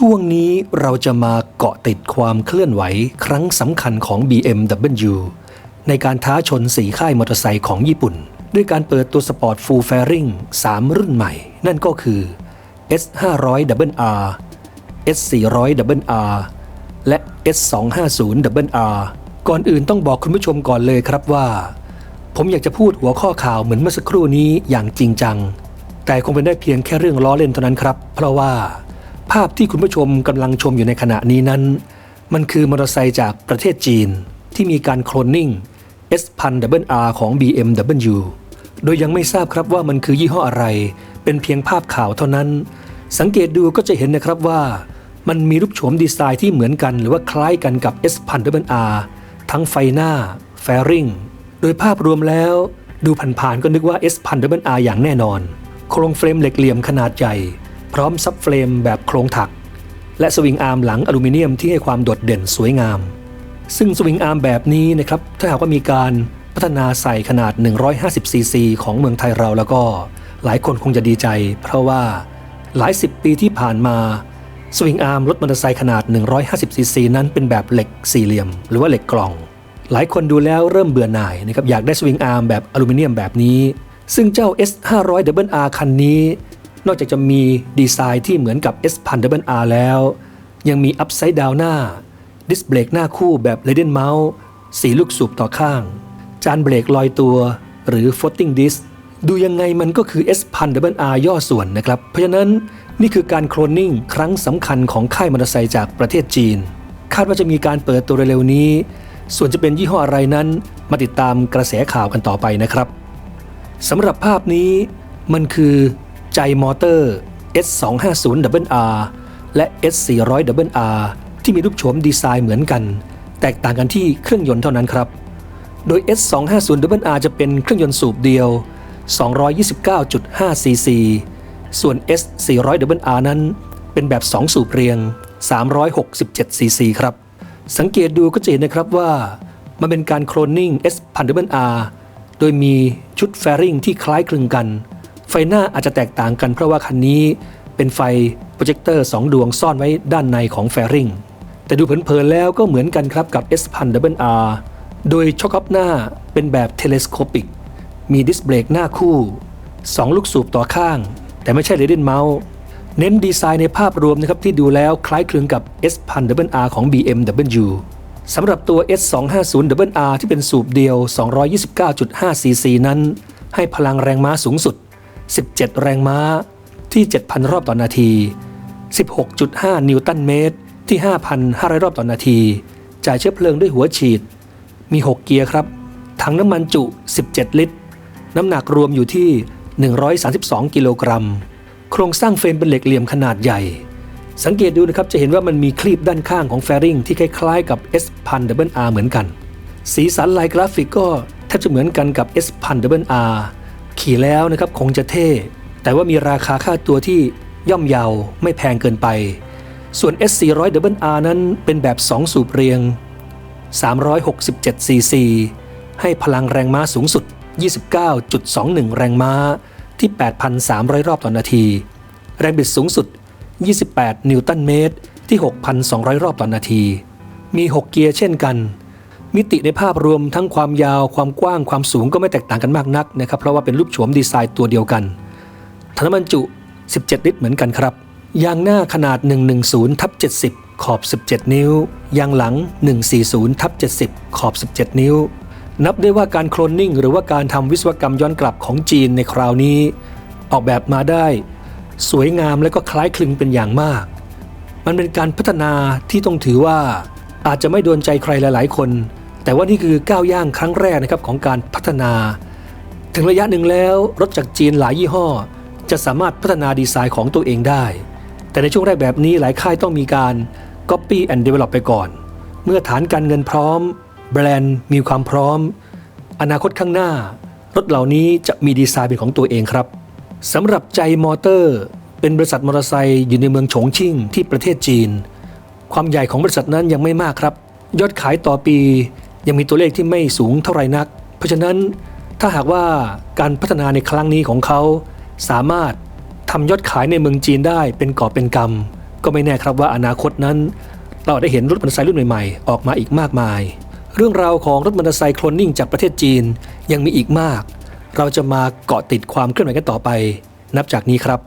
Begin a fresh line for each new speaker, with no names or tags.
ช่วงนี้เราจะมาเกาะติดความเคลื่อนไหวครั้งสำคัญของ BMW ในการท้าชนสีค่ายมอเตอร์ไซค์ของญี่ปุ่น ด้วยการเปิดตัวสปอร์ตฟูลแฟริง3 รุ่นใหม่ นั่นก็คือ S500RR S400RR และ S250RR ก่อนอื่นต้องบอกคุณผู้ชมก่อนเลยครับว่า ผมอยากจะพูดหัวข้อข่าวเหมือนเมื่อสักครู่นี้อย่างจริงจัง แต่คงเป็นได้เพียงแค่เรื่องล้อเล่นเท่านั้นครับ เพราะว่า ภาพที่คุณผู้ชมกำลังชมอยู่ในขณะนี้นั้น มันคือมอเตอร์ไซค์จากประเทศจีน ที่มีการโคลนนิ่ง S1000RR ของ BMW โดยยังไม่ทราบครับว่ามันคือยี่ห้ออะไร เป็นเพียงภาพข่าวเท่านั้น สังเกตดูก็จะเห็นนะครับว่า มันมีรูปโฉมดีไซน์ที่เหมือนกัน หรือว่าคล้ายกันกับ S1000RR ทั้งไฟหน้า แฟริงโดยภาพรวมแล้ว ดูผ่านๆก็นึกว่า S1000RR อย่างแน่นอน โครงเฟรมเหล็กเหลี่ยมขนาดใหญ่ พร้อมซับเฟรมแบบโครงถัก และสวิงอาร์มหลังอลูมิเนียมที่ให้ความโดดเด่นสวยงาม ซึ่งสวิงอาร์มแบบนี้นะครับถ้าหากว่ามีการพัฒนาใส่ขนาด 150 ซีซีของเมืองไทยเราแล้วก็หลายคนคงจะดีใจ เพราะว่าหลายสิบปีที่ผ่านมาสวิงอาร์มรถมอเตอร์ไซค์ขนาด 150 ซีซีนั้นเป็นแบบเหล็กสี่เหลี่ยม หรือว่าเหล็กกล่อง หลายคนดูแล้วเริ่มเบื่อหน่ายนะครับอยากได้สวิงอาร์มแบบอลูมิเนียมแบบนี้ ซึ่งเจ้า S500RR คันนี้ นอกจากจะมีดีไซน์ที่เหมือนกับ S1000RR แล้ว ยังมีอัพไซด์ดาวหน้า ดิสเบรกหน้าคู่แบบเลเดนเมาส์สีลูกสูบต่อข้าง จานเบรกลอยตัว หรือ floating disc ดูยังไงมันก็คือ S1000RR ย่อส่วนนะครับ เพราะฉะนั้นนี่คือการโคลนนิ่งครั้งสำคัญของค่ายมอเตอร์ไซค์จากประเทศจีน คาดว่าจะมีการเปิดตัวเร็วๆนี้ ส่วนจะเป็นยี่ห้ออะไรนั้นมาติดตามกระแสข่าวกันต่อไปนะครับสำหรับภาพนี้มันคือ ใจมอเตอร์ S250RR และ S400RR ที่มีรูปโฉมดีไซน์เหมือนกัน แตกต่างกันที่เครื่องยนต์เท่านั้นครับ โดย S250RR จะเป็นเครื่องยนต์สูบเดียว 229.5 cc ส่วน S400RR นั้น เป็นแบบ 2 สูบเรียง 367 cc ครับ สังเกตดูก็จะเห็นนะครับว่า มันเป็นการโคลนนิ่ง S1000RR โดยมีชุดแฟริงที่คล้ายคลึงกัน ไฟหน้าอาจจะแตกต่างกันเพราะว่าคันนี้เป็นไฟโปรเจคเตอร์2 ดวงซ่อนไว้ด้านในของแฟริงแต่ดูเผินๆแล้วก็เหมือนกันครับกับ S1000RR โดยช็อคอัพหน้าเป็นแบบเทเลสโคปิก มีดิสเบรกหน้าคู่ 2 ลูกสูบต่อข้าง แต่ไม่ใช่เรดินเมาส์เน้นดีไซน์ในภาพรวมนะครับที่ดูแล้วคล้ายคลึงกับ S1000RR ของ BMW สำหรับตัว S250R ที่เป็นสูบเดียว 229.5 cc นั้น ให้พลังแรงม้าสูงสุด 17 แรงม้าที่ 7,000 รอบต่อนาที 16.5 นิวตันเมตรที่ 5,500 รอบต่อนาที จ่ายเชื้อเพลิงด้วยหัวฉีด มี 6 เกียร์ครับ ถังน้ำมันจุ 17 ลิตร น้ำหนักรวมอยู่ที่ 132 กิโลกรัม โครงสร้างเฟรมเป็นเหล็กเหลี่ยมขนาดใหญ่ สังเกตดูนะครับจะเห็นว่ามันมีคลีบด้านข้างของแฟริงที่คล้ายๆกับ S1000RR เหมือนกัน สีสันลายกราฟิกก็แทบจะเหมือนกันกับ S1000RR ขี่แล้วนะครับคงจะเท่ แต่ว่ามีราคาค่าตัวที่ย่อมเยาไม่แพงเกินไป ส่วน S400RR นั้นเป็นแบบ 2 สูบเรียง 367 cc ให้พลังแรงม้าสูงสุด 29.21 แรงม้าที่ 8,300 รอบต่อนาที แรงบิดสูงสุด 28 นิวตันเมตรที่ 6,200 รอบต่อนาที มี 6 เกียร์เช่นกัน มิติในภาพรวมทั้งความยาวความกว้างความสูงก็ไม่แตกต่างกันมากนักนะครับ เพราะว่าเป็นรูปโฉมดีไซน์ตัวเดียวกันถังน้ำมันจุ 17 ลิตรเหมือนกันครับ ยางหน้าขนาด 110ทับ70 ขอบ 17 นิ้ว ยางหลัง 140ทับ70 ขอบ 17 นิ้ว นับได้ว่าการโคลนนิ่ง หรือว่าการทำวิศวกรรมย้อนกลับของจีนในคราวนี้ ออกแบบมาได้ สวยงามและก็คล้ายคลึงเป็นอย่างมาก มันเป็นการพัฒนาที่ต้องถือว่า อาจจะไม่โดนใจใครหลาย ๆ คน แต่ว่านี่คือก้าวย่างครั้งแรกนะครับของการพัฒนา ถึงระยะหนึ่งแล้วรถจากจีนหลายยี่ห้อ จะสามารถพัฒนาดีไซน์ของตัวเองได้ แต่ในช่วงแรกแบบนี้หลายค่ายต้องมีการ Copy and Develop ไปก่อน เมื่อฐานการเงินพร้อม แบรนด์มีความพร้อม อนาคตข้างหน้า รถเหล่านี้จะมีดีไซน์เป็นของตัวเองครับสำหรับใจมอเตอร์ เป็นบริษัทมอเตอร์ไซค์อยู่ในเมืองฉงชิ่งที่ประเทศจีน ความใหญ่ของบริษัทนั้นยังไม่มากครับ ยอดขายต่อปียังมีตัวเลขที่ไม่สูงเท่าไรนัก เพราะฉะนั้นถ้าหากว่าการพัฒนาในครั้งนี้ของเขา สามารถทำยอดขายในเมืองจีนได้เป็นกอบเป็นกำก็ไม่แน่ครับว่าอนาคตนั้น เราได้เห็นรถมอเตอร์ไซค์รุ่นใหม่ๆ ออกมาอีกมากมาย เรื่องราวของรถมอเตอร์ไซค์โคลนนิ่งจากประเทศจีนยังมีอีกมาก เราจะมาเกาะติดความเคลื่อนไหวกันต่อไป นับจากนี้ครับ